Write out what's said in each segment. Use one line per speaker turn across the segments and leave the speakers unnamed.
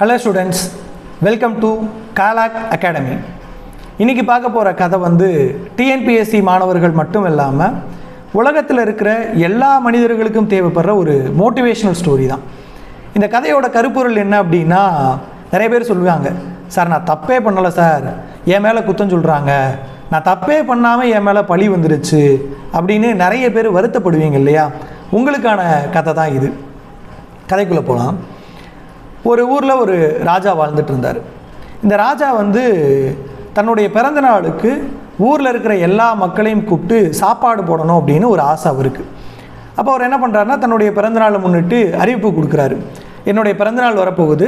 Hello students welcome to Kalak academy இன்றைக்கி பார்க்க போகிற கதை வந்து டிஎன்பிஎஸ்சி மாணவர்கள் மட்டும் இல்லாமல் உலகத்தில் இருக்கிற எல்லா மனிதர்களுக்கும் தேவைப்படுற ஒரு மோட்டிவேஷனல் ஸ்டோரி தான். இந்த கதையோட கருப்பொருள் என்ன அப்படின்னா நிறைய பேர் சொல்லுவாங்க சார் நான் தப்பே பண்ணலை சார். என் மேலே குத்தம் சொல்கிறாங்க நான் தப்பே பண்ணாமல் என் மேலே பழி வந்துருச்சு. அப்படின்னு நிறைய பேர் வருத்தப்படுவீங்க இல்லையா? உங்களுக்கான கதை தான் இது. கதைக்குள்ளே போகலாம் ஒரு ஊரில் ஒரு ராஜா வாழ்ந்துட்டு இருந்தார். இந்த ராஜா வந்து தன்னுடைய பிறந்த நாளுக்கு ஊரில் இருக்கிற எல்லா மக்களையும் கூப்பிட்டு சாப்பாடு போடணும் அப்படின்னு ஒரு ஆசை அவருக்கு. அப்போ அவர் என்ன பண்ணுறாருன்னா தன்னுடைய பிறந்தநாளை முன்னிட்டு அறிவிப்பு கொடுக்குறாரு. என்னுடைய பிறந்தநாள் வரப்போகுது.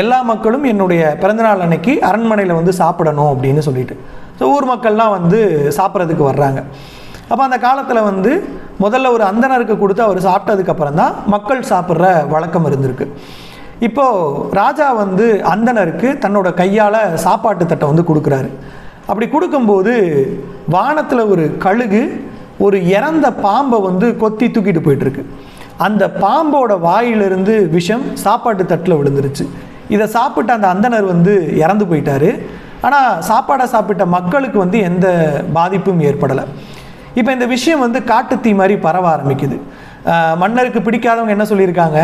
எல்லா மக்களும் என்னுடைய பிறந்தநாள் அன்னைக்கு அரண்மனையில் வந்து சாப்பிடணும் அப்படின்னு சொல்லிட்டு. ஸோ ஊர் மக்கள்லாம் வந்து சாப்பிட்றதுக்கு வர்றாங்க. அப்போ அந்த காலத்தில் வந்து முதல்ல ஒரு அந்தனருக்கு கொடுத்து அவர் சாப்பிட்டதுக்கப்புறம் தான் மக்கள் சாப்பிட்ற வழக்கம் இருந்திருக்கு. இப்போது ராஜா வந்து அந்தனருக்கு தன்னோட கையால் சாப்பாட்டு தட்டை வந்து கொடுக்குறாரு. அப்படி கொடுக்கும்போது வானத்தில் ஒரு கழுகு ஒரு இறந்த பாம்பை வந்து கொத்தி தூக்கிட்டு போயிட்டுருக்கு. அந்த பாம்போட வாயிலிருந்து விஷம் சாப்பாட்டு தட்டில் விழுந்துருச்சு. இதை சாப்பிட்ட அந்த அந்தனர் வந்து இறந்து போயிட்டார். ஆனால் சாப்பாடை சாப்பிட்ட மக்களுக்கு வந்து எந்த பாதிப்பும் ஏற்படலை. இப்போ இந்த விஷயம் வந்து காட்டுத்தீ மாதிரி பரவ ஆரம்பிக்குது. மன்னருக்கு பிடிக்காதவங்க என்ன சொல்லியிருக்காங்க?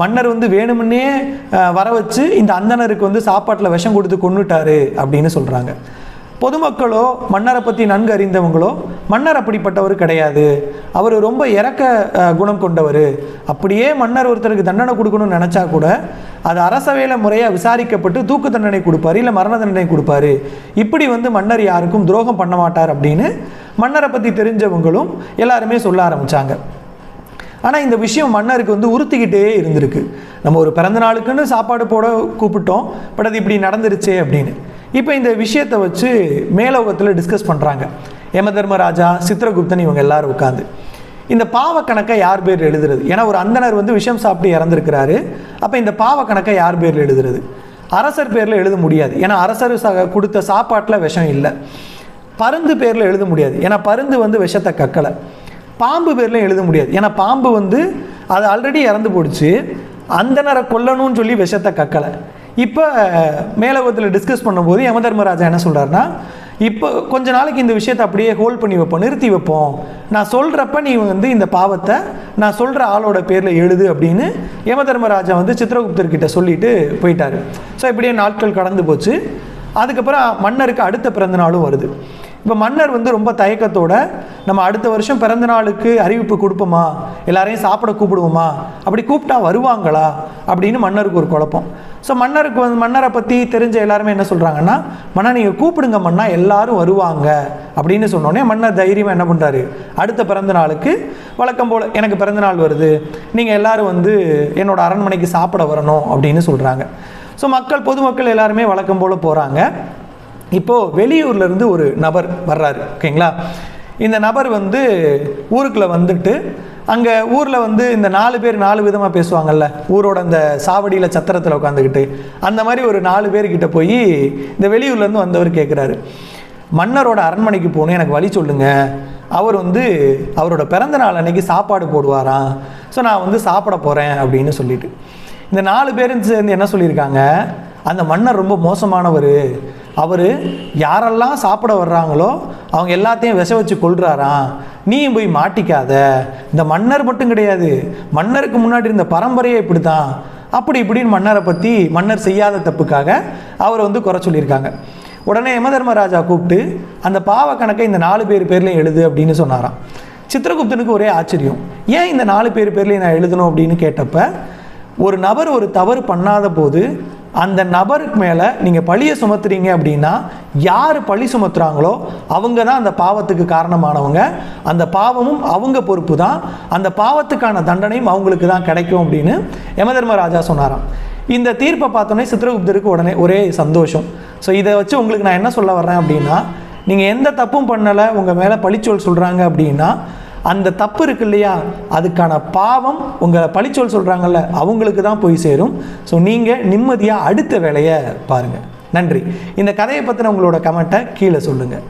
மன்னர் வந்து வேணுமுன்னே வர வச்சு இந்த அந்தனருக்கு வந்து சாப்பாட்டில் விஷம் கொடுத்து கொன்னுட்டாரு அப்படின்னு சொல்கிறாங்க பொதுமக்களோ மன்னரை பற்றி நன்கு அறிந்தவங்களோ மன்னர் அப்படிப்பட்டவர் கிடையாது. அவர் ரொம்ப இறக்க குணம் கொண்டவர். அப்படியே மன்னர் ஒருத்தருக்கு தண்டனை கொடுக்கணும்னு நினச்சா கூட அது அரசவையில் முறையாக விசாரிக்கப்பட்டு தூக்கு தண்டனை கொடுப்பாரு இல்லை மரண தண்டனை கொடுப்பாரு. இப்படி வந்து மன்னர் யாருக்கும் துரோகம் பண்ண மாட்டார் அப்படின்னு மன்னரை பற்றி தெரிஞ்சவங்களும் எல்லாருமே சொல்ல ஆரம்பித்தாங்க ஆனால் இந்த விஷயம் மன்னருக்கு வந்து உறுத்திக்கிட்டே இருந்திருக்கு. நம்ம ஒரு பிறந்த நாளுக்குன்னு சாப்பாடு போட கூப்பிட்டோம் பட் அது இப்படி நடந்துருச்சே அப்படின்னு. இப்போ இந்த விஷயத்தை வச்சு மேலோகத்தில் டிஸ்கஸ் பண்ணுறாங்க யம தர்மராஜா சித்திரகுப்தன் இவங்க எல்லாரும் உட்காந்து இந்த பாவ கணக்கை யார் பேர் எழுதுறது? ஏன்னா ஒரு அந்தனர் வந்து விஷம் சாப்பிட்டு இறந்துருக்கிறாரு. அப்போ இந்த பாவ கணக்கை யார் பேரில் எழுதுறது? அரசர் பேரில் எழுத முடியாது. ஏன்னா அரசர் சக கொடுத்த சாப்பாட்டில் விஷம் இல்லை. பருந்து பேரில் எழுத முடியாது. ஏன்னா பருந்து வந்து விஷத்தை கக்கலை. பாம்பு பேர்லையும் எழுத முடியாது. ஏன்னா பாம்பு வந்து அது ஆல்ரெடி இறந்து போடுச்சு அந்தனரை கொல்லணும்னு சொல்லி விஷத்தை கக்கலை. இப்போ மேலோகத்தில் டிஸ்கஸ் பண்ணும்போது யமதர்மராஜா என்ன சொல்கிறாருன்னா இப்போ கொஞ்ச நாளைக்கு இந்த விஷயத்தை அப்படியே ஹோல்ட் பண்ணி வைப்போம் நிறுத்தி வைப்போம். நான் சொல்கிறப்ப நீ வந்து இந்த பாவத்தை நான் சொல்கிற ஆளோட பேரில் எழுது அப்படின்னு யமதர்மராஜா வந்து சித்திரகுப்தர்கிட்ட சொல்லிட்டு போயிட்டாரு. ஸோ இப்படியே நாட்கள் கடந்து போச்சு. அதுக்கப்புறம் மன்னருக்கு அடுத்த பிறந்த நாளும் வருது. இப்போ மன்னர் வந்து ரொம்ப தயக்கத்தோட நம்ம அடுத்த வருஷம் பிறந்த நாளுக்கு அறிவிப்பு கொடுப்போமா? எல்லாரையும் சாப்பிட கூப்பிடுவோமா? அப்படி கூப்பிட்டா வருவாங்களா? அப்படின்னு மன்னருக்கு ஒரு குழப்பம். ஸோ மன்னருக்கு வந்து மன்னரை பற்றி தெரிஞ்ச எல்லாருமே என்ன சொல்கிறாங்கன்னா மன்னா நீங்கள் கூப்பிடுங்க மன்னா எல்லாரும் வருவாங்க. அப்படின்னு சொன்னோடனே மன்னர் தைரியமாக என்ன பண்ணுறாரு அடுத்த பிறந்த நாளுக்கு வழக்கம் போல் எனக்கு பிறந்த நாள் வருது. நீங்கள் எல்லாரும் வந்து என்னோடய அரண்மனைக்கு சாப்பிட வரணும். அப்படின்னு சொல்கிறாங்க ஸோ மக்கள் பொதுமக்கள் எல்லாருமே வழக்கம் போல் போகிறாங்க இப்போது வெளியூர்லேருந்து ஒரு நபர் வர்றாரு ஓகேங்களா? இந்த நபர் வந்து ஊருக்குள்ளே வந்துட்டு அங்கே ஊரில் வந்து இந்த நாலு பேர் நாலு விதமாக பேசுவாங்கல்ல ஊரோட அந்த சாவடியில் சத்திரத்தில் உட்காந்துக்கிட்டு அந்த மாதிரி ஒரு நாலு பேர்கிட்ட போய் இந்த வெளியூர்லேருந்து வந்தவர் கேட்குறாரு மன்னரோட அரண்மனைக்கு போகணும் எனக்கு வழி சொல்லுங்க. அவர் வந்து அவரோட பிறந்த நாள் அன்னைக்கு சாப்பாடு போடுவாராம். ஸோ நான் வந்து சாப்பிட போகிறேன் அப்படின்னு சொல்லிட்டு. இந்த நாலு பேரும் சேர்ந்து என்ன சொல்லியிருக்காங்க? அந்த மன்னர் ரொம்ப மோசமானவர். அவர் யாரெல்லாம் சாப்பிட வர்றாங்களோ அவங்க எல்லாத்தையும் விஷ வச்சு கொள்றாராம் நீயும் போய் மாட்டிக்காத. இந்த மன்னர் மட்டும் கிடையாது. மன்னருக்கு முன்னாடி இருந்த பரம்பரையே இப்படி தான் அப்படி இப்படின்னு மன்னரை பற்றி மன்னர் செய்யாத தப்புக்காக அவர் வந்து குறை சொல்லியிருக்காங்க. உடனே யமதர்மராஜா கூப்பிட்டு அந்த பாவ கணக்கை இந்த நாலு பேர் பேர்லையும் எழுது அப்படின்னு சொன்னாராம். சித்திரகுப்தனுக்கு ஒரே ஆச்சரியம். ஏன் இந்த நாலு பேர் பேர்லையும் நான் எழுதணும் அப்படின்னு கேட்டப்ப ஒரு நபர் ஒரு தவறு பண்ணாத போது அந்த நபருக்கு மேலே நீங்கள் பழியை சுமத்துறீங்க அப்படின்னா யார் பழி சுமத்துறாங்களோ அவங்க தான் அந்த பாவத்துக்கு காரணமானவங்க. அந்த பாவமும் அவங்க பொறுப்பு தான் அந்த பாவத்துக்கான தண்டனையும் அவங்களுக்கு தான் கிடைக்கும் அப்படின்னு யமதர்மராஜா சொன்னாராம். இந்த தீர்ப்பை பார்த்தோன்னே சித்திரகுப்தருக்கு உடனே ஒரே சந்தோஷம். ஸோ இதை வச்சு உங்களுக்கு நான் என்ன சொல்ல வர்றேன் அப்படின்னா நீங்கள் எந்த தப்பும் பண்ணலை உங்கள் மேலே பழிச்சொல் சொல்கிறாங்க அப்படின்னா அந்த தப்பு இருக்கு இல்லையா? அதுக்கான பாவம் உங்களை பழிச்சொல் சொல்கிறாங்கல்ல அவங்களுக்கு தான் போய் சேரும். ஸோ நீங்கள் நிம்மதியாக அடுத்த வேலையை பாருங்கள் நன்றி. இந்த கதையை பற்றின உங்களோட கமெண்ட்டை கீழே சொல்லுங்கள்